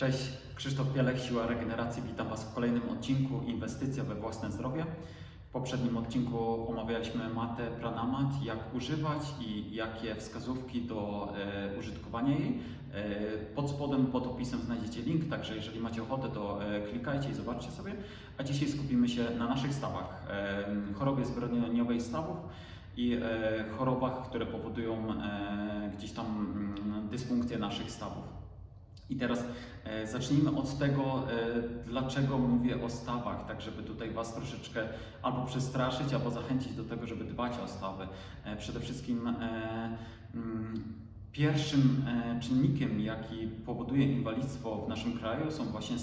Cześć, Krzysztof Bielek, Siła Regeneracji. Witam Was w kolejnym odcinku Inwestycja we własne zdrowie. W poprzednim odcinku omawialiśmy matę Pranamat, jak używać i jakie wskazówki do e, użytkowania jej. E, pod spodem, pod opisem znajdziecie link, także jeżeli macie ochotę, to e, klikajcie i zobaczcie sobie. A dzisiaj skupimy się na naszych stawach, e, chorobie zwyrodnieniowej stawów i e, chorobach, które powodują e, gdzieś tam mm, dysfunkcję naszych stawów. I teraz e, zacznijmy od tego, e, dlaczego mówię o stawach, tak żeby tutaj Was troszeczkę albo przestraszyć, albo zachęcić do tego, żeby dbać o stawy. E, przede wszystkim e, mm, pierwszym e, czynnikiem, jaki powoduje inwalidztwo w naszym kraju są właśnie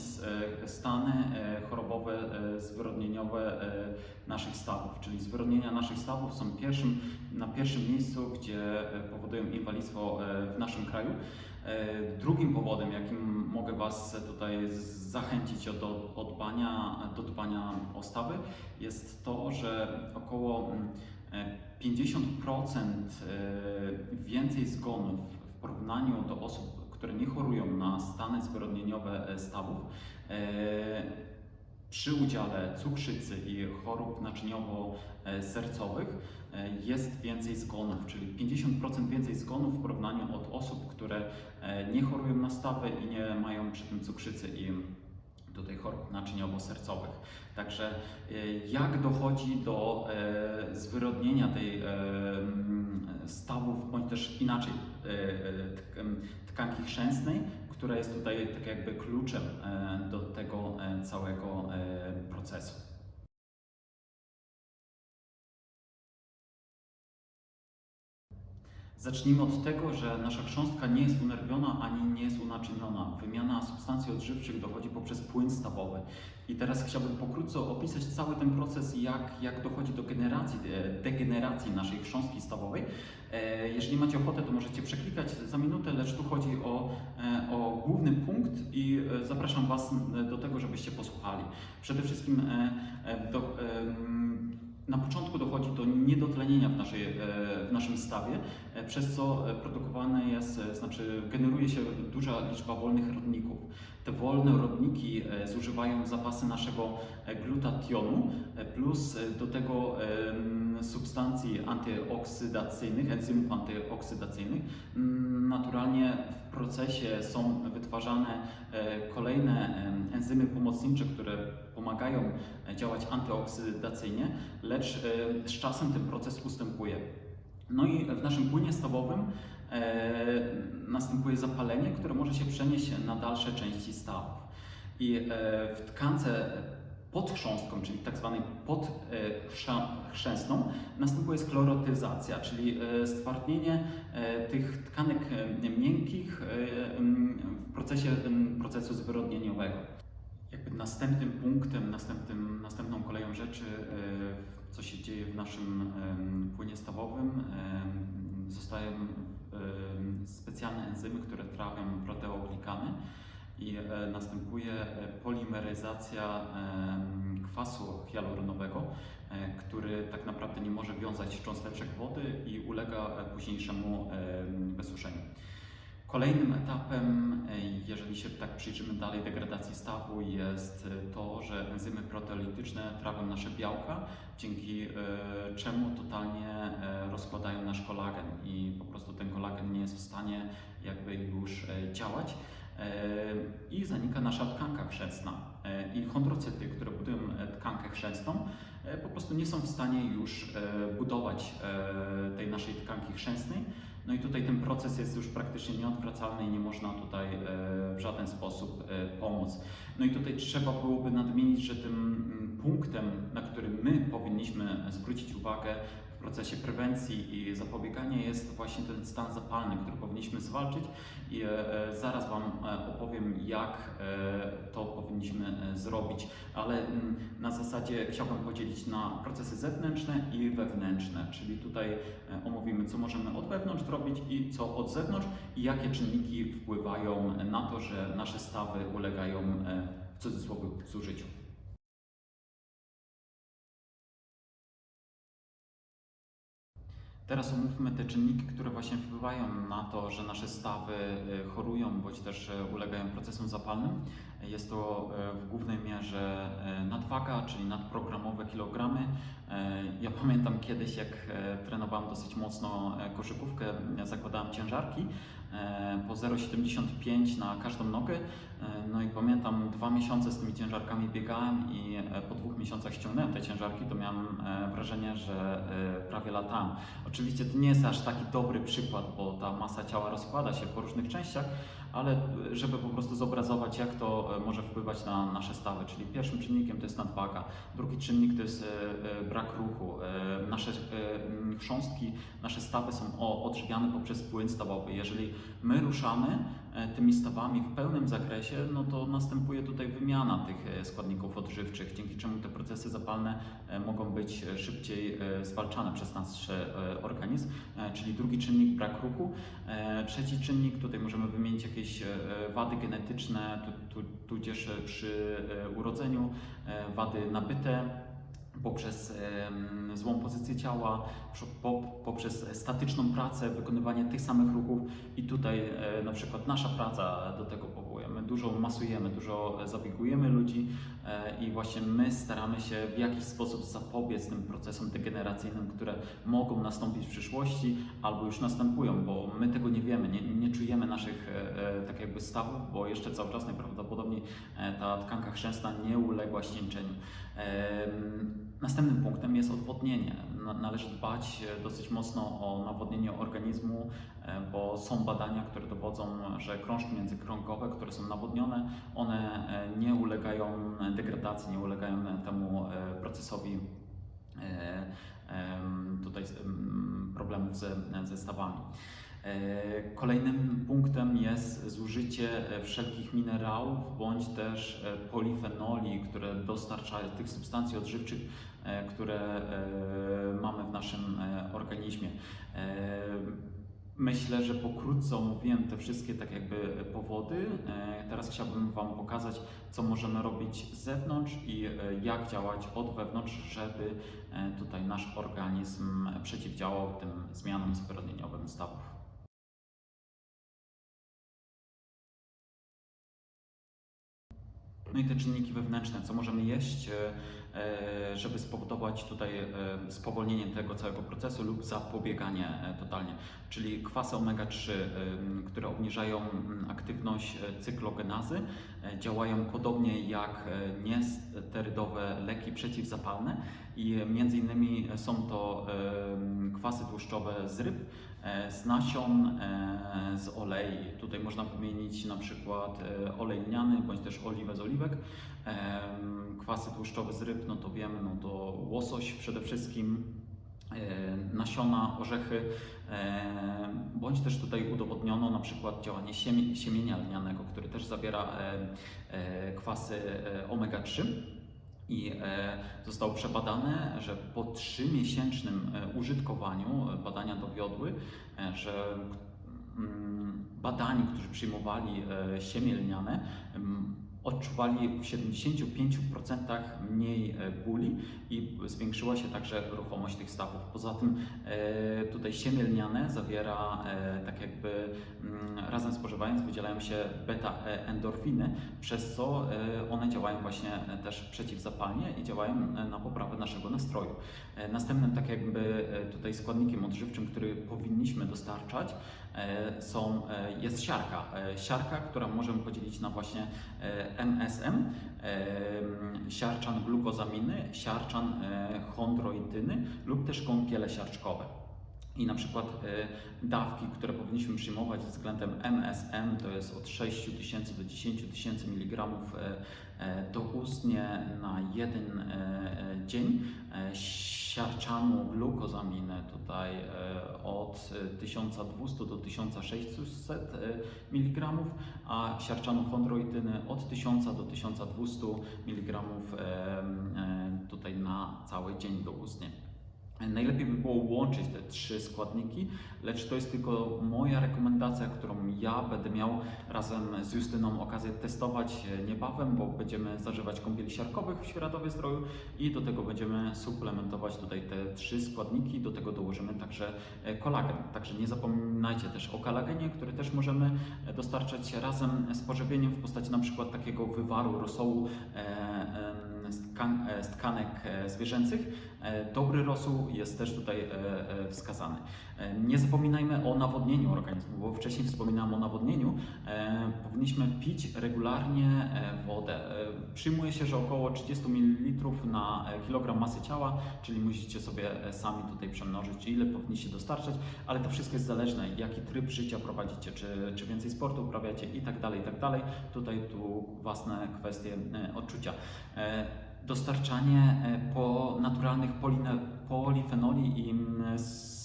e, stany e, chorobowe, zwyrodnieniowe naszych stawów, czyli zwyrodnienia naszych stawów są pierwszym, na pierwszym miejscu, gdzie powodują inwalidztwo w naszym kraju. E, Drugim powodem, jakim mogę Was tutaj zachęcić do, do, dbania, do dbania o stawy, jest to, że około mm, e, 50% e, więcej zgonów w porównaniu do osób, które nie chorują na stany zwyrodnieniowe stawów, przy udziale cukrzycy i chorób naczyniowo-sercowych e, jest więcej zgonów, czyli 50% więcej zgonów w porównaniu od osób, które e, nie chorują na stawę i nie mają przy tym cukrzycy i tutaj chorób naczyniowo-sercowych. Także e, jak dochodzi do zwyrodnienia tej stawów, bądź też inaczej tkanki chrzęsnej, która jest tutaj tak jakby kluczem e, do tego e, całego e, procesu. Zacznijmy od tego, że nasza chrząstka nie jest unerwiona ani nie jest unaczyniona. Wymiana substancji odżywczych dochodzi poprzez płyn stawowy. I teraz chciałbym pokrótce opisać cały ten proces, jak, jak dochodzi do generacji, e, degeneracji naszej chrząstki stawowej. E, Jeżeli macie ochotę, to możecie przeklikać za minutę, lecz tu chodzi o, e, o główny punkt i zapraszam Was do tego, żebyście posłuchali. Przede wszystkim do, na początku dochodzi do niedotlenienia w, naszej, e, w naszym stawie, e, przez co e, produkowane jest, znaczy generuje się duża liczba wolnych rodników. Te wolne rodniki zużywają zapasy naszego glutationu, plus do tego substancji antyoksydacyjnych, enzymów antyoksydacyjnych. Mm, Naturalnie w procesie są wytwarzane kolejne enzymy pomocnicze, które pomagają e, działać antyoksydacyjnie, lecz e, z czasem ten proces ustępuje. No i w naszym płynie stawowym e, następuje zapalenie, które może się przenieść na dalsze części stawów. I w tkance pod chrząstką, czyli tak zwanej pod e, chrza- chrzęsną, następuje sklerotyzacja, czyli stwardnienie tych tkanek miękkich w procesie procesu zwyrodnieniowego. Jakby następnym punktem, następnym, następną koleją rzeczy, e, co się dzieje w naszym płynie stawowym, zostają specjalne enzymy, które trawią proteoglikany i e, następuje e, polimeryzacja kwasu hialuronowego, który tak naprawdę nie może wiązać cząsteczek wody i ulega późniejszemu em, wysuszeniu. Kolejnym etapem, e, jeżeli się tak przyjrzymy dalej degradacji stawu, jest e, to, że enzymy proteolityczne trawią nasze białka, dzięki e, czemu totalnie rozkładają nasz kolagen i po prostu ten kolagen nie jest w stanie jakby już działać i zanika nasza tkanka chrzęsna. I chondrocyty, które budują tkankę chrzęsną, po prostu nie są w stanie już budować tej naszej tkanki chrzęsnej, no i tutaj ten proces jest już praktycznie nieodwracalny i nie można tutaj e, w żaden sposób e, pomóc. No i tutaj trzeba byłoby nadmienić, że tym mm, punktem, na którym my powinniśmy zwrócić uwagę w procesie prewencji i zapobiegania jest właśnie ten stan zapalny, który powinniśmy zwalczyć. I e, e, zaraz Wam e, opowiem, jak to powinniśmy zrobić, ale mm, na zasadzie chciałbym podzielić na procesy zewnętrzne i wewnętrzne, czyli tutaj omówimy, co możemy od wewnątrz zrobić i co od zewnątrz i jakie czynniki wpływają na to, że nasze stawy ulegają w cudzysłowie zużyciu. Teraz omówmy te czynniki, które właśnie wpływają na to, że nasze stawy y, chorują bądź też y, ulegają procesom zapalnym. Jest to y, w głównej mierze y, nadwaga, czyli nadprogramowe kilogramy. Y, Ja pamiętam kiedyś, jak trenowałem dosyć mocno koszykówkę, zakładałem ciężarki po 0,75 na każdą nogę. No i pamiętam, dwa miesiące z tymi ciężarkami biegałem i e, po dwóch miesiącach ściągnąłem te ciężarki, to miałem e, wrażenie, że e, prawie latałem. Oczywiście to nie jest aż taki dobry przykład, bo ta masa ciała rozkłada się po różnych częściach, ale e, żeby po prostu zobrazować, jak to e, może wpływać na nasze stawy. Czyli pierwszym czynnikiem to jest nadwaga, drugi czynnik to jest e, brak ruchu. Nasze e, m, chrząstki, nasze stawy są odżywiane poprzez płyn stawowy. Jeżeli my ruszamy e, tymi stawami w pełnym zakresie, no to następuje tutaj wymiana tych e, składników odżywczych, dzięki czemu te procesy zapalne e, mogą być szybciej zwalczane przez nasz organizm, czyli drugi czynnik brak ruchu. Trzeci czynnik, tutaj możemy wymienić jakieś wady genetyczne, tu, tu, tudzież przy urodzeniu wady nabyte poprzez złą pozycję ciała, poprzez statyczną pracę, wykonywanie tych samych ruchów i tutaj e, na przykład nasza praca do tego powołuje. My dużo masujemy, dużo zabiegujemy ludzi e, i właśnie my staramy się w jakiś sposób zapobiec tym procesom degeneracyjnym, które mogą nastąpić w przyszłości albo już następują, bo my tego nie wiemy, nie, nie czujemy naszych e, tak jakby stawów, bo jeszcze cały czas najprawdopodobniej ta tkanka chrzęstna nie uległa ścięcieniu. Następnym punktem jest odwodnienie. Na- Należy dbać e, dosyć mocno o nawodnienie organizmu, e, bo są badania, które dowodzą, że krążki międzykrągowe, które są nawodnione, one e, nie ulegają degradacji, nie ulegają temu procesowi tutaj em, problemów ze, ze stawami. E, Kolejnym punktem jest zużycie e, wszelkich minerałów bądź też e, polifenoli, które dostarczają tych substancji odżywczych, które mamy w naszym organizmie. Myślę, że pokrótce omówiłem te wszystkie tak jakby powody. Teraz chciałbym Wam pokazać, co możemy robić z zewnątrz i jak działać od wewnątrz, żeby tutaj nasz organizm przeciwdziałał tym zmianom zwyrodnieniowym stawów. No i te czynniki wewnętrzne, co możemy jeść, e, e, żeby spowodować tutaj e, spowolnienie tego całego procesu lub zapobieganie totalnie. Czyli kwasy omega-3, e, które obniżają aktywność cyklogenazy, działają podobnie jak niesterydowe leki przeciwzapalne i między innymi są to kwasy tłuszczowe z ryb, z nasion, e, z olei. Tutaj można wymienić na przykład e, olej lniany bądź też oliwę z oliwek. Kwasy tłuszczowe z ryb, no to wiemy, no to łosoś przede wszystkim, e, nasiona, orzechy, e, bądź też tutaj udowodniono na przykład działanie siemi- siemienia lnianego, który też zawiera e, e, kwasy e, omega-3. I e, zostało przebadane, że po 3-miesięcznym e, użytkowaniu e, badania dowiodły, że mm, badani, którzy przyjmowali siemię lniane, odczuwali w 75% mniej e, bóli i zwiększyła się także ruchomość tych stawów. Poza tym e, tutaj siemię lniane zawiera e, tak jakby mm, razem spożywając wydzielają się beta-endorfiny, przez co one działają właśnie też przeciwzapalnie i działają na poprawę naszego nastroju. Następnym tak jakby tutaj składnikiem odżywczym, który powinniśmy dostarczać są, e, jest siarka. E, Siarka, która możemy podzielić na właśnie e, MSM, e, siarczan glukozaminy, siarczan e, chondroityny lub też kąpiele siarczkowe. I na przykład e, dawki, które powinniśmy przyjmować względem MSM, to jest od 6 tysięcy do 10 tysięcy miligramów e, e, doustnie na jeden e, e, dzień. Siarczanu glukozaminy tutaj od e, 1200 do 1600 e, mg, a siarczanu chondroityny od 1000 do 1200 mg tutaj na cały dzień doustnie. Najlepiej by było łączyć te trzy składniki, lecz to jest tylko moja rekomendacja, którą ja będę miał razem z Justyną okazję testować e, niebawem, bo będziemy zażywać kąpieli siarkowych w Świeradowie Zdroju i do tego będziemy suplementować tutaj te trzy składniki, do tego dołożymy także e, kolagen. Także nie zapominajcie też o kolagenie, który też możemy e, dostarczać razem z pożywieniem w postaci na przykład takiego wywaru, rosołu e, em, z e, z tkanek e, zwierzęcych. E, Dobry rosół jest też tutaj e, e, wskazany. E, Nie zapominajmy o nawodnieniu organizmu, bo wcześniej wspominałem o nawodnieniu. E, Powinniśmy pić regularnie e, wodę. Przyjmuje się, że około 30 ml na kilogram masy ciała, czyli musicie sobie sami tutaj przemnożyć, ile powinniście dostarczać, ale to wszystko jest zależne, jaki tryb życia prowadzicie, czy, czy więcej sportu uprawiacie i tak dalej, i tak dalej. Tutaj tu własne kwestie odczucia. Dostarczanie e, po naturalnych polifenoli i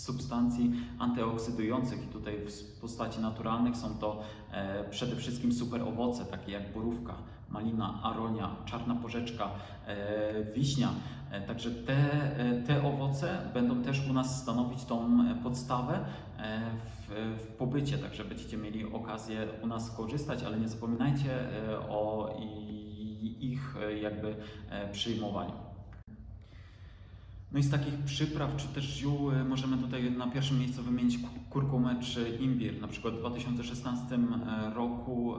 substancji antyoksydujących i tutaj w postaci naturalnych są to e, przede wszystkim super owoce, takie jak borówka, malina, aronia, czarna porzeczka, e, wiśnia. Także te, te owoce będą też u nas stanowić tą podstawę w, w pobycie, także będziecie mieli okazję u nas korzystać, ale nie zapominajcie o i- ich e, jakby e, przyjmowaniu. No i z takich przypraw czy też ziół e, możemy tutaj na pierwszym miejscu wymienić ku- kurkumę czy imbir. Na przykład w 2016 roku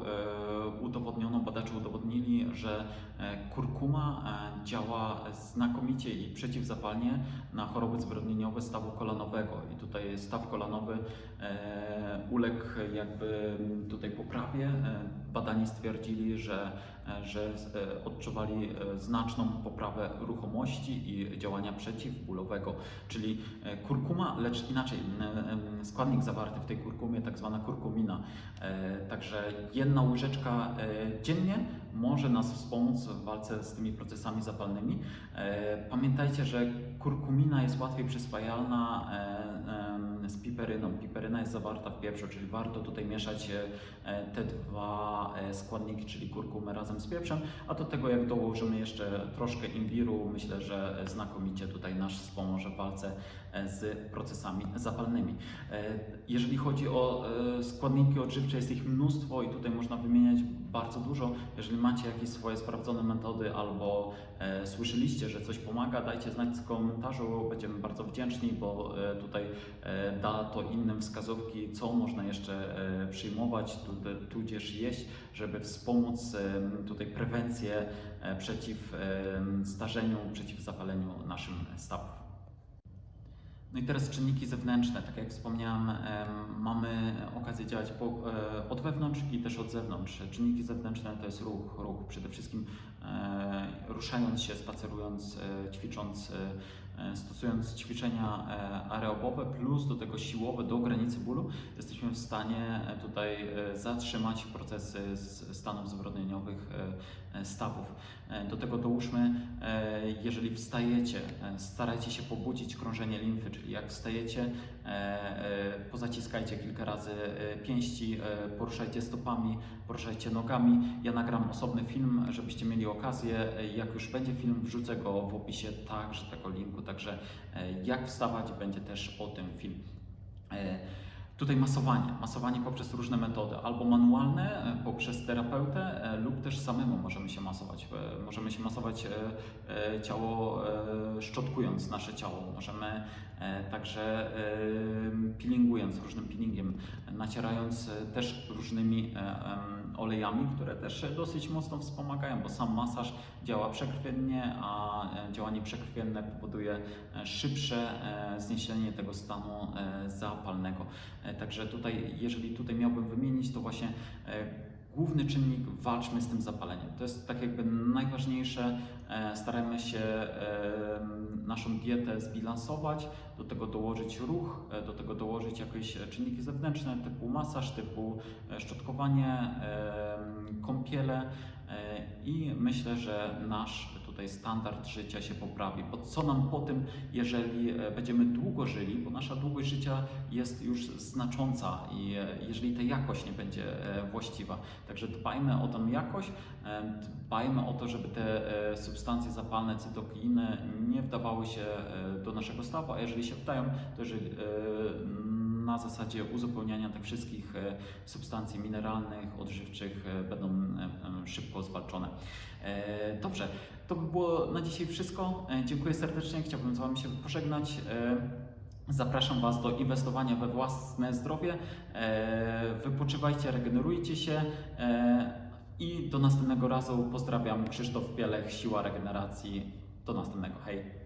udowodniono, badacze udowodnili, że kurkuma działa znakomicie i przeciwzapalnie na choroby zwyrodnieniowe stawu kolanowego. I tutaj staw kolanowy uległ jakby tutaj poprawie. E, Badani stwierdzili, że, e, że e, odczuwali znaczną poprawę ruchomości i działania przeciwbólowego, czyli kurkuma, lecz inaczej, składnik zawarty w tej kurkumie, tak zwana kurkumina. Także jedna łyżeczka dziennie może nas wspomóc w walce z tymi procesami zapalnymi. Pamiętajcie, że kurkumina jest łatwiej przyswajalna piperyną. Piperyna jest zawarta w pieprzu, czyli warto tutaj mieszać e, te dwa e, składniki, czyli kurkumę razem z pieprzem, a do tego jak dołożymy jeszcze troszkę imbiru, myślę, że znakomicie tutaj nas wspomoże w walce e, z procesami zapalnymi. Jeżeli chodzi o składniki odżywcze, jest ich mnóstwo i tutaj można wymieniać bardzo dużo. Jeżeli macie jakieś swoje sprawdzone metody albo e, słyszeliście, że coś pomaga, dajcie znać w komentarzu, będziemy bardzo wdzięczni, bo e, tutaj e, da to innym wskazówki, co można jeszcze e, przyjmować, tu- tudzież jeść, żeby wspomóc tutaj prewencję e, przeciw starzeniu, przeciw zapaleniu naszym stawów. No i teraz czynniki zewnętrzne. Tak jak wspomniałem, em, mamy okazję działać e, od wewnątrz i też od zewnątrz. Czynniki zewnętrzne to jest ruch, ruch przede wszystkim ruszając się, spacerując, ćwicząc, stosując ćwiczenia e, aerobowe plus do tego siłowe do granicy bólu, jesteśmy w stanie e, tutaj e, zatrzymać procesy stanów zwyrodnieniowych e, e, stawów. E, Do tego dołóżmy, e, jeżeli wstajecie, e, starajcie się pobudzić krążenie limfy, czyli jak wstajecie, e, e, pozaciskajcie kilka razy e, pięści, e, poruszajcie stopami, poruszajcie nogami. Ja nagram osobny film, żebyście mieli okazję. E, Jak już będzie film, wrzucę go w opisie także tego linku, także e, jak wstawać będzie też o tym film. E, Tutaj masowanie, masowanie poprzez różne metody, albo manualne e, poprzez terapeutę, lub też samemu możemy się masować. Możemy się masować ciało szczotkując nasze ciało, możemy także peelingując różnym peelingiem, nacierając też różnymi olejami, które też dosyć mocno wspomagają, bo sam masaż działa przekrwiennie, a e, działanie przekrwienne powoduje e, szybsze e, zniesienie tego stanu zapalnego. Także tutaj, jeżeli tutaj miałbym wymienić, to właśnie główny czynnik walczmy z tym zapaleniem. To jest tak jakby najważniejsze. E, Staramy się e, naszą dietę zbilansować, do tego dołożyć ruch, e, do tego dołożyć jakieś czynniki zewnętrzne typu masaż, typu szczotkowanie, kąpiele i myślę, że nasz tutaj standard życia się poprawi. Bo co nam po tym, jeżeli e, będziemy długo żyli, bo nasza długość życia jest już znacząca i e, jeżeli ta jakość nie będzie e, właściwa. Także dbajmy o tą jakość, dbajmy o to, żeby te substancje zapalne, cytokiny nie wdawały się do naszego stawu, a jeżeli się wdają, to jeżeli na zasadzie uzupełniania tych wszystkich e, substancji mineralnych, odżywczych e, będą e, szybko zwalczone. Dobrze, to by było na dzisiaj wszystko. Dziękuję serdecznie, chciałbym z Wami się pożegnać. Zapraszam Was do inwestowania we własne zdrowie. Wypoczywajcie, regenerujcie się i do następnego razu pozdrawiam Krzysztof Bielech, Siła Regeneracji. Do następnego. Hej!